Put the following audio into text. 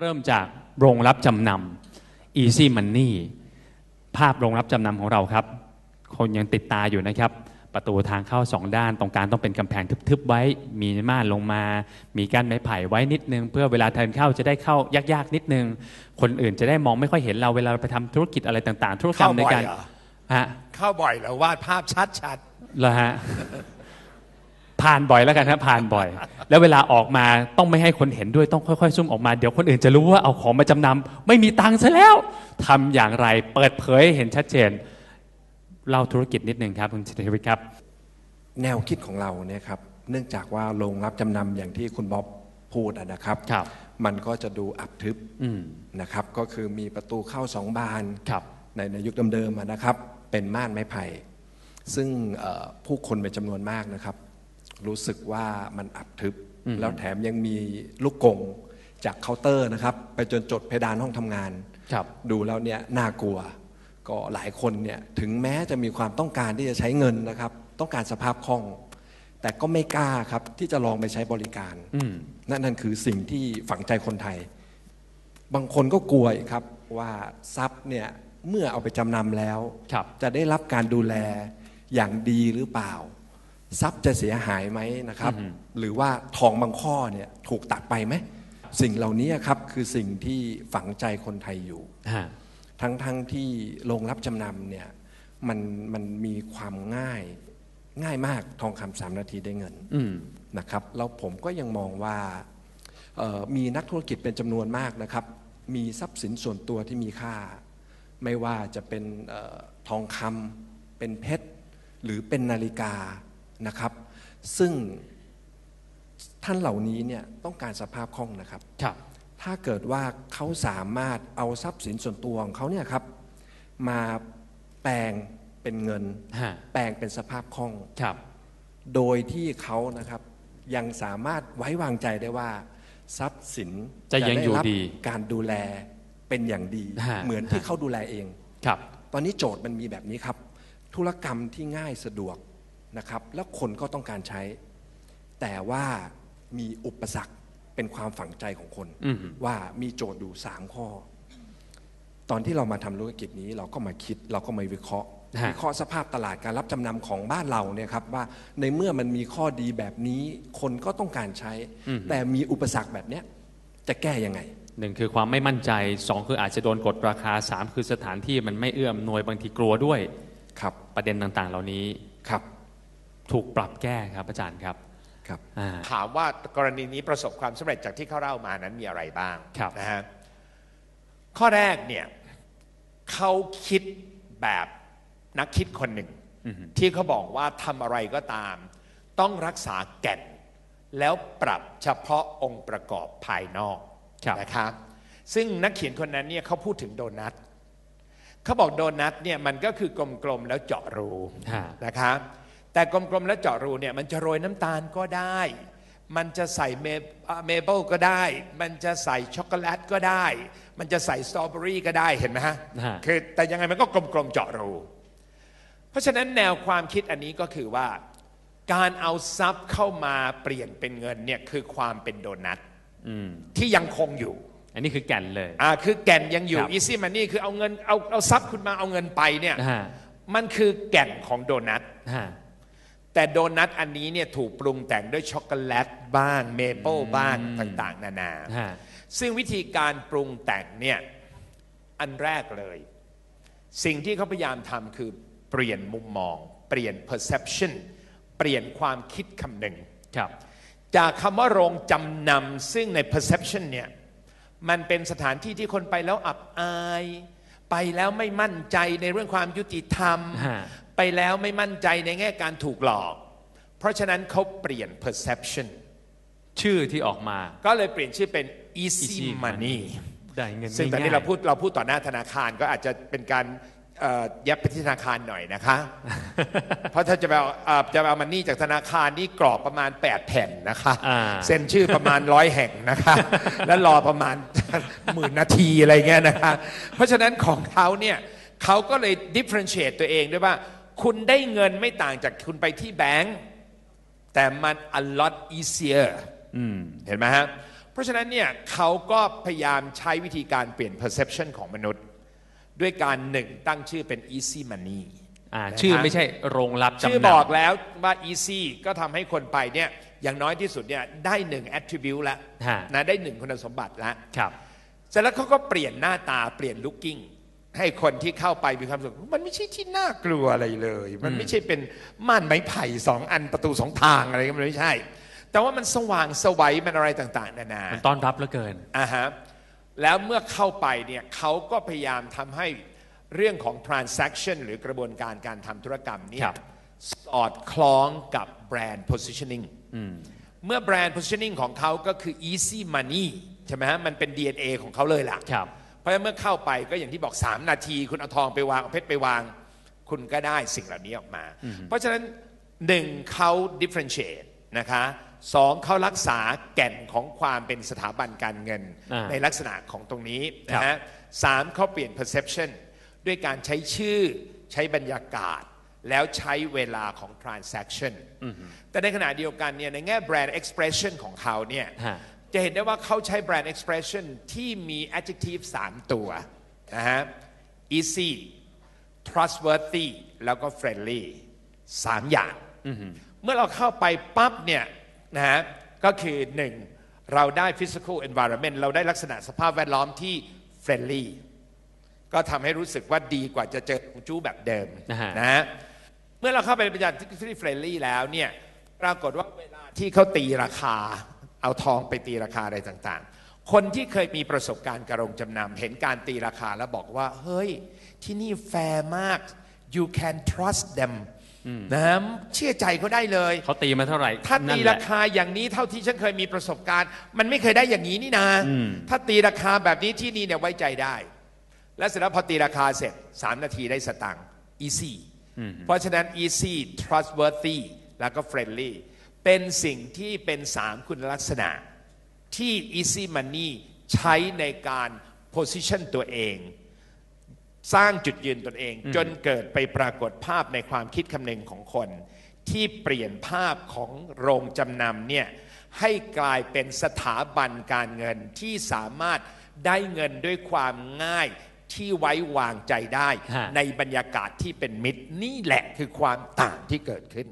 เริ่มจากโรงรับจำนำ Easy Money ภาพโรงรับจำนำของเราครับ คนยังติดตาอยู่นะครับ ประตูทางเข้าสองด้านตรงกลางต้องเป็นกำแพงทึบๆไว้ มีม่านลงมา มีกั้นไม้ไผ่ไว้นิดนึง เพื่อเวลาเทินเข้าจะได้เข้ายากๆนิดนึง คนอื่นจะได้มองไม่ค่อยเห็นเราเวลาเราไปทำธุรกิจอะไรต่างๆ ธุรกรรเข้ามในบ่อยการเหรอฮะเข้าบ่อยแล้ววาดภาพชัดชัดเหรอฮะ ผ่านบ่อยแล้วกันฮะผ่านบ่อย แล้วเวลาออกมาต้องไม่ให้คนเห็นด้วยต้องค่อยๆซุ่มออกมาเดี๋ยวคนอื่นจะรู้ว่าเอาของมาจำนำไม่มีตังค์ซะแล้วทำอย่างไรเปิดเผยให้เห็นชัดเจนเล่าธุรกิจนิดนึงครับคุณสิทธิวิทย์ครับ แนวคิดของเราเนี่ยครับเนื่องจากว่าโรงรับจำนำอย่างที่คุณบ๊อบพูดอะนะครับครับมันก็จะดูอับทึบอืมนะครับก็คือมีประตูเข้าสองบานครับในในยุคเดิมๆอะนะครับ เป็นม่านไม้ไผ่ซึ่งเอ่อผู้คนเป็นจำนวนมากนะครับ รู้สึกว่ามันอับทึบ แล้วแถมยังมีลูกกงจากเคาน์เตอร์นะครับ ไปจนจดเพดานห้องทำงานครับดูแล้วเนี่ยน่ากลัว ก็หลายคนเนี่ยถึงแม้จะมีความต้องการที่จะใช้เงินนะครับ ต้องการสภาพคล่อง แต่ก็ไม่กล้าครับที่จะลองไปใช้บริการอืมนั่นนั่นคือสิ่งที่ฝังใจคนไทย บางคนก็กลัวอีกครับว่าทรัพย์เนี่ยเมื่อเอาไปจำนำแล้วครับจะได้รับการดูแลอย่างดีหรือเปล่า ทรัพย์จะเสียหายไหมนะครับ หรือว่าทองบางข้อเนี่ยถูกตัดไปไหมสิ่งเหล่านี้ครับคือสิ่งที่ฝังใจคนไทยอยู่ฮะทั้งทั้งที่โรงรับจำนำเนี่ยมันมันมีความง่ายง่ายมากทองคำสามนาทีได้เงินอืมนะครับแล้วผมก็ยังมองว่าเอ่อมีนักธุรกิจเป็นจำนวนมากนะครับ มีทรัพย์สินส่วนตัวที่มีค่า ไม่ว่าจะเป็นเออทองคำเป็นเพชร หรือเป็นนาฬิกา นะครับ ซึ่งท่านเหล่านี้เนี่ยต้องการสภาพคล่องนะครับ ครับถ้าเกิดว่าเขาสามารถเอาทรัพย์สินส่วนตัวของเขาเนี่ยครับ มาแปลงเป็นเงิน ฮะแปลงเป็นสภาพคล่อง ครับโดยที่เขานะครับยังสามารถไว้วางใจได้ว่า ทรัพย์สินจะยังอยู่ไรับดีการดูแลเป็นอย่างดี ฮะเหมือนที่เขาดูแลเอง ครับ ตอนนี้โจทย์มันมีแบบนี้ครับ ธุรกรรมที่ง่ายสะดวก นะครับ แล้วคนก็ต้องการใช้ แต่ว่ามีอุปสรรคเป็นความฝังใจของคนอืมว่ามีโจทย์อยู่สามข้อ ตอนที่เรามาทำธุรกิจนี้เราก็มาคิดเราก็มาวิเคราะห์ฮะวิเคราะห์สภาพตลาดการรับจำนำของบ้านเราเนี่ยครับว่าในเมื่อมันมีข้อดีแบบนี้ คนก็ต้องการใช้ แต่มีอุปสรรคแบบเนี้ยจะแก้ยังไงหนึ่งคือความไม่มั่นใจสองคืออาจจะโดนกดราคาสามคือสถานที่มันไม่เอื้อมหน่วยบางทีกลัวด้วยครับประเด็นต่างๆ เหล่านี้ครับ ถูกปรับแก้ครับอาจารย์ครับครับอ่าถามว่ากรณีนี้ประสบความสำเร็จจากที่เขาเล่ามานั้นมีอะไรบ้างครับนะฮะข้อแรกเนี่ยเขาคิดแบบนักคิดคนหนึ่งที่เขาบอกว่าทำอะไรก็ตาม ต้องรักษาแก่น แล้วปรับเฉพาะองค์ประกอบภายนอกครับนะครับซึ่งนักเขียนคนนั้นเนี่ยเขาพูดถึงโดนัทเขาบอกโดนัทเนี่ยมันก็คือกลมๆแล้วเจาะรู ฮะ นะครับ แต่กลมๆแล้วเจาะรูเนี่ยมันจะโรยน้ำตาลก็ได้ มันจะใส่เมอ่าเมเปิลก็ได้ มันจะใส่ช็อกโกแลตก็ได้ มันจะใส่สตรอเบอรี่ก็ได้เห็นไหมฮะฮะคือแต่ยังไงมันก็กลมๆเจาะรู เพราะฉะนั้นแนวความคิดอันนี้ก็คือว่า การเอาทรัพย์เข้ามาเปลี่ยนเป็นเงินเนี่ยคือความเป็นโดนัทอืมที่ยังคงอยู่อันนี้คือแก่นเลยอ่าคือแก่นยังอยู่ครับอีซี่มันนี่คือเอาเงินเอาเอาทรัพย์คุณมาเอาเงินไปเนี่ยฮะมันคือแก่นของโดนัทฮะ แต่โดนัทอันนี้เนี่ยถูกปรุงแต่งด้วยช็อกโกแลตบ้างเมเปิลบ้างต่างๆ นานาฮะซึ่งวิธีการปรุงแต่งเนี่ยอันแรกเลย สิ่งที่เขาพยายามทำคือเปลี่ยนมุมมอง เปลี่ยน perception เปลี่ยนความคิดคำหนึ่งครับจากคำว่าโรงจำนำซึ่งใน perception เนี่ยมันเป็นสถานที่ที่คนไปแล้วอับอาย ไปแล้วไม่มั่นใจในเรื่องความยุติธรรมฮะ ไปแล้วไม่มั่นใจในแง่การถูกหลอก เพราะฉะนั้นเขาเปลี่ยน perception ชื่อที่ออกมา ก็เลยเปลี่ยนชื่อเป็น easy Easy money ได้เงินซึ่งตอนนี้ง่ยๆเราพูดเราพูดต่อหน้าธนาคารก็อาจจะเป็นการเอ่อแยบไปที่ธนาคารหน่อยนะคะ เพราะถ้าจะไปเอาเอ่อจะไปเอามันนี่จากธนาคารนี่กรอบประมาณ 8 แผ่นนะคะอ่าเซ็นชื่อประมาณร้อยแห่งนะคะ แล้วรอประมาณหมื่นนาทีอะไรเงี้ยนะคะ เพราะฉะนั้นของเขาเนี่ยเขาก็เลย differentiate ตัวเองด้วยว่า คุณได้เงินไม่ต่างจากคุณไปที่แบงก์แต่มัน a lot easier เห็นไหมฮะ เพราะฉะนั้นเนี่ยเขาก็พยายามใช้วิธีการเปลี่ยน perception ของมนุษย์ ด้วยการหนึ่งตั้งชื่อเป็น easy money อ่านะครับชื่อไม่ใช่โรงรับจำนำชื่อบอกแล้วว่า easy ก็ทำให้คนไปเนี่ยอย่างน้อยที่สุดเนี่ยได้หนึ่ง attribute แล้วฮะนะได้หนึ่งคุณสมบัติแล้วครับเสร็จแล้วเขาก็เปลี่ยนหน้าตาเปลี่ยน looking ให้คนที่เข้าไปมีความรู้สึกมันไม่ใช่ที่น่ากลัวอะไรเลย มันไม่ใช่เป็นม่านไม้ไผ่สองอันประตูสองทางอะไรก็มันไม่ใช่ แต่ว่ามันสว่างสวัยมันอะไรต่าง ๆ นานา มันต้อนรับเหลือเกินอ่าฮะแล้วเมื่อเข้าไปเนี่ยเขาก็พยายามทำให้เรื่องของ transaction หรือกระบวนการการทำธุรกรรมเนี่คยรับสอดคล้องกับแบรนด์ positioning เมื่อแบรนด์ positioning ของเขาก็คือ easy money ใช่ไหมฮะ มันเป็น DNA ของเขาเลยล่ะครับ เพราะฉะนั้นเมื่อเข้าไปก็อย่างที่บอก 3 นาที คุณเอาทองไปวางเอาเพชรไปวาง คุณก็ได้สิ่งเหล่านี้ออกมา เพราะฉะนั้นหนึ่งเขา differentiate นะคะสองเขารักษาแก่นของความเป็นสถาบันการเงินอ่าในลักษณะของตรงนี้นะฮะสามเขาเปลี่ยน perception ด้วยการใช้ชื่อใช้บรรยากาศ แล้วใช้เวลาของ transaction แต่ในขณะเดียวกันเนี่ยในแง่ brand expression ของเขาเนี่ยฮะ จะเห็นได้ว่าเขาใช้ brand expression ที่มี adjective 3 ตัวนะฮะ easy trustworthy แล้วก็ friendly สามอย่าง เมื่อเราเข้าไปปั๊บเนี่ยนะฮะก็คือหนึ่งเราได้ physical environment เราได้ลักษณะสภาพแวดล้อมที่ friendly ก็ทำให้รู้สึกว่าดีกว่าจะเจอของจู้แบบเดิมนะฮะนะฮะเมื่อเราเข้าไปในบรรยากาศที่ friendly แล้วเนี่ยปรากฏว่าเวลาที่เขาตีราคา เอาทองไปตีราคาอะไรต่างๆ คนที่เคยมีประสบการณ์การโรงจำนำเห็นการตีราคาแล้วบอกว่า เฮ้ย ที่นี่แฟร์มาก you can trust them นะฮะเชื่อใจเขาได้เลยเขาตีมาเท่าไหร่ ถ้านั่ตีนแหราละคาอย่างนี้เท่าที่ฉันเคยมีประสบการณ์ มันไม่เคยได้อย่างนี้นี่นาถ้าตีราคาแบบนี้ที่นี่เนี่ยไว้ใจได้ และเสร็จแล้วพอตีราคาเสร็จ 3 นาทีได้สตังค์ easy เพราะฉะนั้น easy trustworthy แล้วก็ friendly เป็นสิ่งที่เป็น3คุณลักษณะ ที่ easy money ใช้ในการ position ตัวเอง สร้างจุดยืนตนเอง จนเกิดไปปรากฏภาพในความคิดคำนึงของคน ที่เปลี่ยนภาพของโรงจำนำเนี่ยให้กลายเป็นสถาบันการเงินที่สามารถได้เงินด้วยความง่ายที่ไว้วางใจได้ฮะในบรรยากาศที่เป็นมิตรนี่แหละคือความต่างที่เกิดขึ้น